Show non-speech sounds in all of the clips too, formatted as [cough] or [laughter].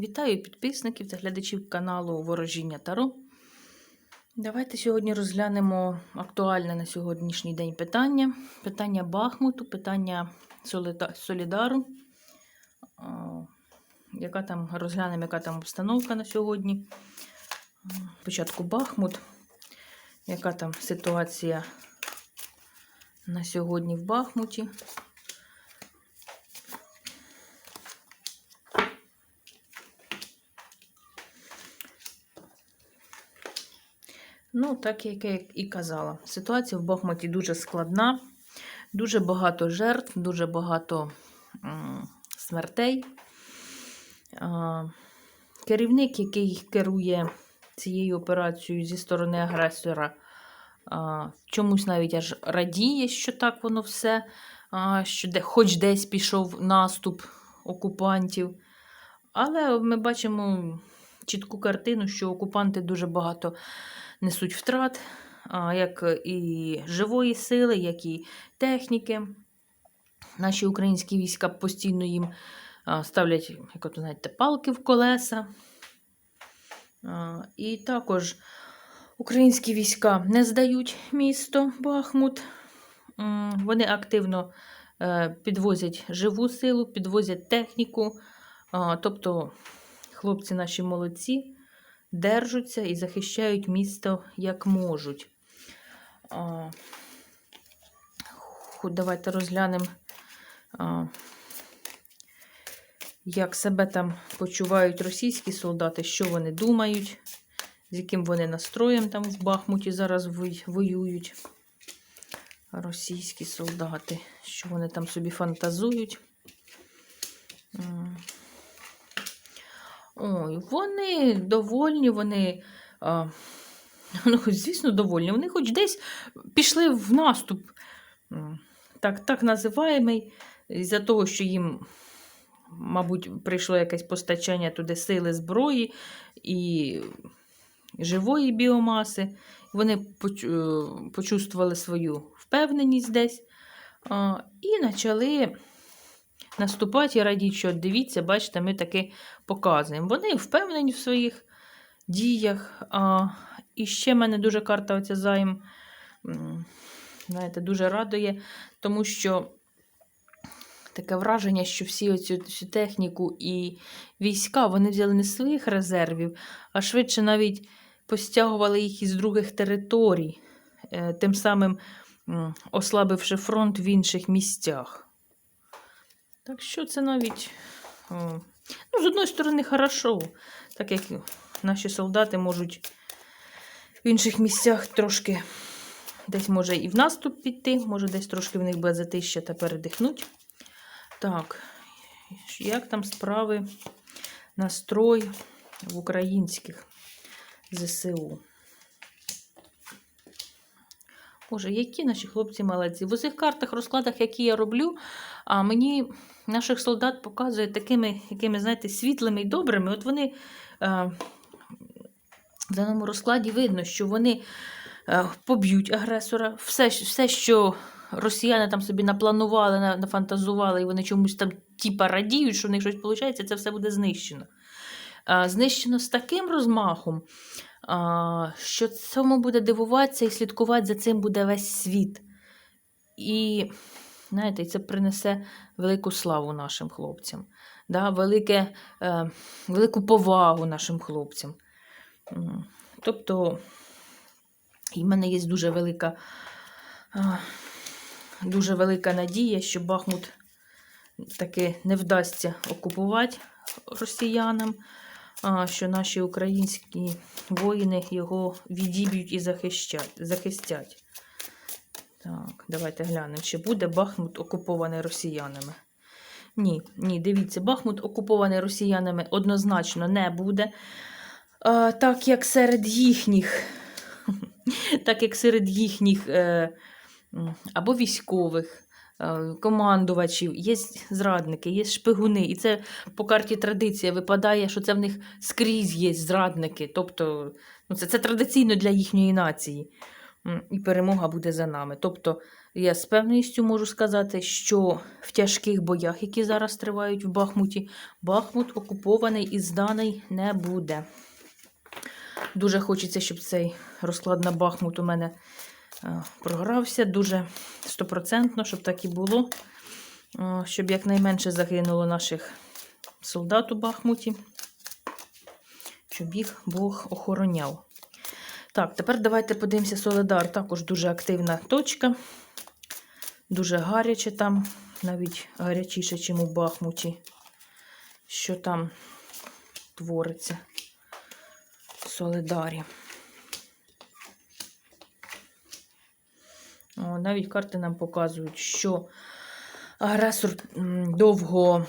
Вітаю підписників та глядачів каналу Ворожіння Таро. Давайте сьогодні розглянемо актуальне на сьогоднішній день питання. Питання Бахмуту, питання Солідару. Яка там розглянемо, яка там обстановка на сьогодні. Спочатку Бахмут. Яка там ситуація на сьогодні в Бахмуті? Ну, так як я і казала, ситуація в Бахмуті дуже складна, дуже багато жертв, дуже багато смертей. Керівник, який керує цією операцією зі сторони агресора, чомусь навіть аж радіє, що так воно все, що хоч десь пішов наступ окупантів. Але ми бачимо чітку картину, що окупанти дуже багато несуть втрат, як і живої сили, як і техніки. Наші українські війська постійно їм ставлять, як от, знаєте, палки в колеса. І також українські війська не здають місто Бахмут. Вони активно е, підвозять живу силу, підвозять техніку. Тобто хлопці наші молодці держаться і захищають місто як можуть. Давайте розглянемо, як себе там почувають російські солдати, що вони думають, з яким вони настроєм там в Бахмуті зараз воюють. Російські солдати, що вони там собі фантазують. Ой, вони довольні, вони, а, ну, звісно, довольні. Вони хоч десь пішли в наступ, так, так називаємий, із-за того, що їм, мабуть, прийшло якесь постачання туди сили зброї і живої біомаси. Вони е, почувствували свою впевненість десь а, і почали наступати і радіть, що дивіться, бачите, ми таки показуємо. Вони впевнені в своїх діях. А, і ще мене дуже карта оця займ, знаєте, дуже радує, тому що таке враження, що всі оцю всю техніку і війська вони взяли не з своїх резервів, а швидше навіть постягували їх із других територій, е, тим самим ослабивши фронт в інших місцях. Так що це навіть, о, ну, з одної сторони, хорошо, так як наші солдати можуть в інших місцях трошки десь може і в наступ піти, може десь трошки в них буде затища та передихнуть. Так, як там справи, настрой в українських ЗСУ? Боже, які наші хлопці молодці. В усіх картах, розкладах, які я роблю, а мені наших солдат показують такими, якими, знаєте, світлими і добрими. От вони е, в даному розкладі видно, що вони е, поб'ють агресора. Все, все, що росіяни там собі напланували, нафантазували, і вони чомусь там тіпа радіють, що в них щось виходить, це все буде знищено. Знищено з таким розмахом, що цьому буде дивуватися і слідкувати за цим буде весь світ. І, знаєте, це принесе велику славу нашим хлопцям, да, велике, е, велику повагу нашим хлопцям. Тобто, і в мене є дуже велика, дуже велика надія, що Бахмут таки не вдасться окупувати росіянам, що наші українські воїни його відіб'ють і захистять. Так, давайте глянемо, чи буде Бахмут окупований росіянами. Ні, ні, дивіться, Бахмут окупований росіянами однозначно не буде. А, так як серед їхніх, [laughs] так як серед їхніх е, або військових, командувачів, є зрадники, є шпигуни. І це по карті традиція випадає, що це в них скрізь є зрадники. Тобто, ну, це, це традиційно для їхньої нації. І перемога буде за нами. Тобто Я з певністю можу сказати, що в тяжких боях, які зараз тривають в Бахмуті, Бахмут окупований і зданий не буде. Дуже хочеться, щоб цей розклад на Бахмут у мене е, програвся. Дуже стопроцентно, щоб так і було. Щоб якнайменше загинуло наших солдат у Бахмуті. Щоб їх Бог охороняв. Так, тепер давайте подивимося Соледар. Також дуже активна точка. Дуже гаряче там, навіть гарячіше, ніж у Бахмуті. Що там твориться в Соледарі. Навіть карти нам показують, що агресор довго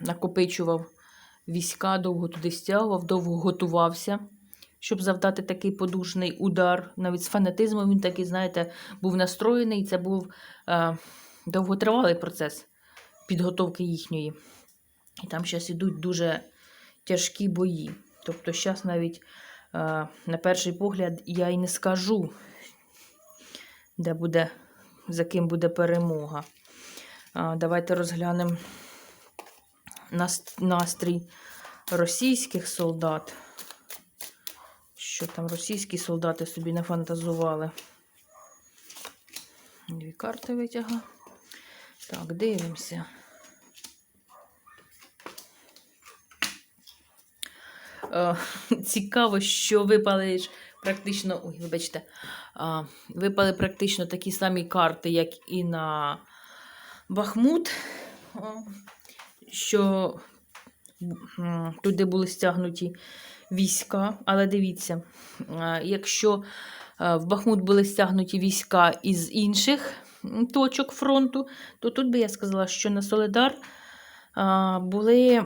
накопичував війська, довго туди стягував, довго готувався, щоб завдати такий подушний удар. Навіть з фанатизмом він такий, знаєте, був настроєний. Це був е, довготривалий процес підготовки їхньої. І там зараз ідуть дуже тяжкі бої. Тобто, зараз навіть е, на перший погляд я й не скажу, де буде, за ким буде перемога. Давайте розглянемо настрій російських солдат. Що там російські солдати собі нафантазували? Дві карти витягла. Так, дивимося. Е, [laughs] Цікаво, що випали ж практично. Ой, вибачте, випали практично такі самі карти, як і на Бахмут, що туди були стягнуті війська. Але дивіться, якщо в Бахмут були стягнуті війська із інших точок фронту, то тут би я сказала, що на Соледар були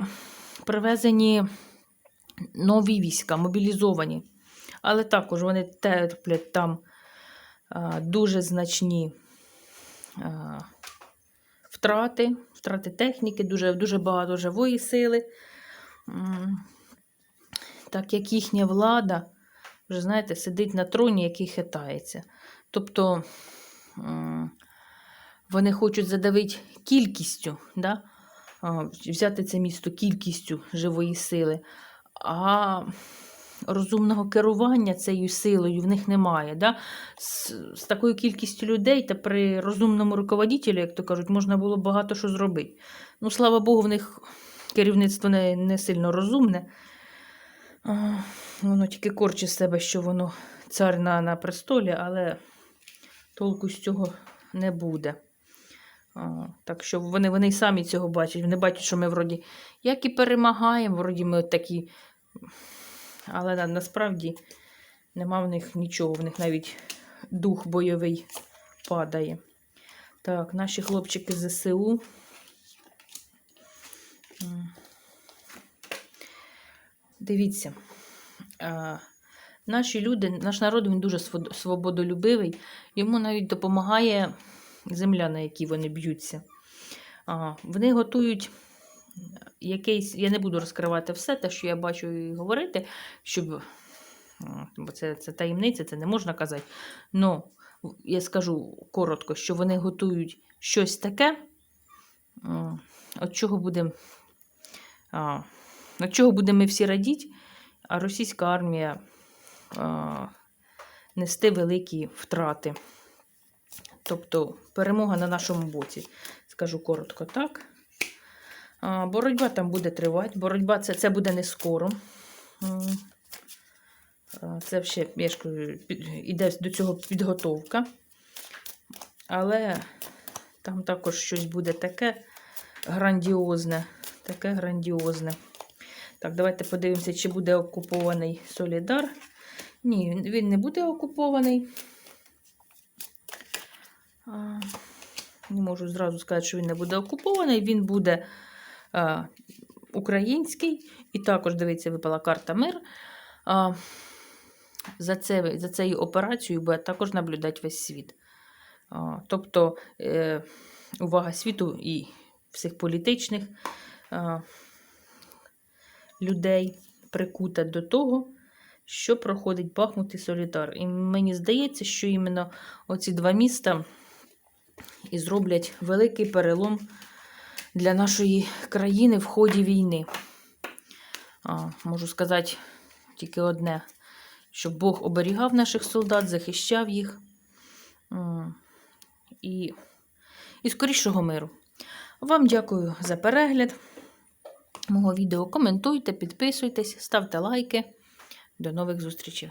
привезені нові війська, мобілізовані. Але також вони терплять там а, дуже значні а, втрати, втрати техніки, дуже, дуже багато живої сили. Так як їхня влада, вже знаєте, сидить на троні, який хитається. Тобто вони хочуть задавити кількістю, да? взяти це місто кількістю живої сили. А розумного керування цією силою в них немає. Да? З, з такою кількістю людей та при розумному руководителі, як то кажуть, можна було багато що зробити. Ну, слава Богу, в них керівництво не, не сильно розумне. Воно тільки корчить з себе, що воно цар на, на престолі, але толку з цього не буде. А, так що вони, вони самі цього бачать. Вони бачать, що ми вроді як і перемагаємо, вроді ми такі. Але на, насправді нема в них нічого, в них навіть дух бойовий падає. Так, наші хлопчики ЗСУ. Дивіться, наші люди, наш народ він дуже свободолюбивий. Йому навіть допомагає земля, на якій вони б'ються. Вони готують якийсь, я не буду розкривати все, те, що я бачу і говорити, щоб, бо це, це таємниця, це не можна казати. Ну, я скажу коротко, що вони готують щось таке, от чого будемо. Чого будемо всі радіти, а російська армія а, нести великі втрати. Тобто перемога на нашому боці, скажу коротко так. Боротьба там буде тривати. Боротьба це, це буде не скоро. Це ще, я ж кажу, іде до цього підготовка. Але там також щось буде таке грандіозне. Таке грандіозне. Так, давайте подивимося, чи буде окупований Солідар. Ні, він- не буде окупований. Не можу зразу сказати, що він не буде окупований. Він буде український. І також, дивіться, випала карта мир. За, це, за цією операцією буде також наблюдати весь світ. Тобто, е, увага світу і всіх політичних людей прикута до того, що проходить Бахмут і Солідар. І мені здається, що іменно оці два міста і зроблять великий перелом для нашої країни в ході війни. А, можу сказати тільки одне: щоб Бог оберігав наших солдат, захищав їх. І, і скорішого миру. Вам дякую за перегляд мого відео. Коментуйте, підписуйтесь, ставте лайки. До нових зустрічей!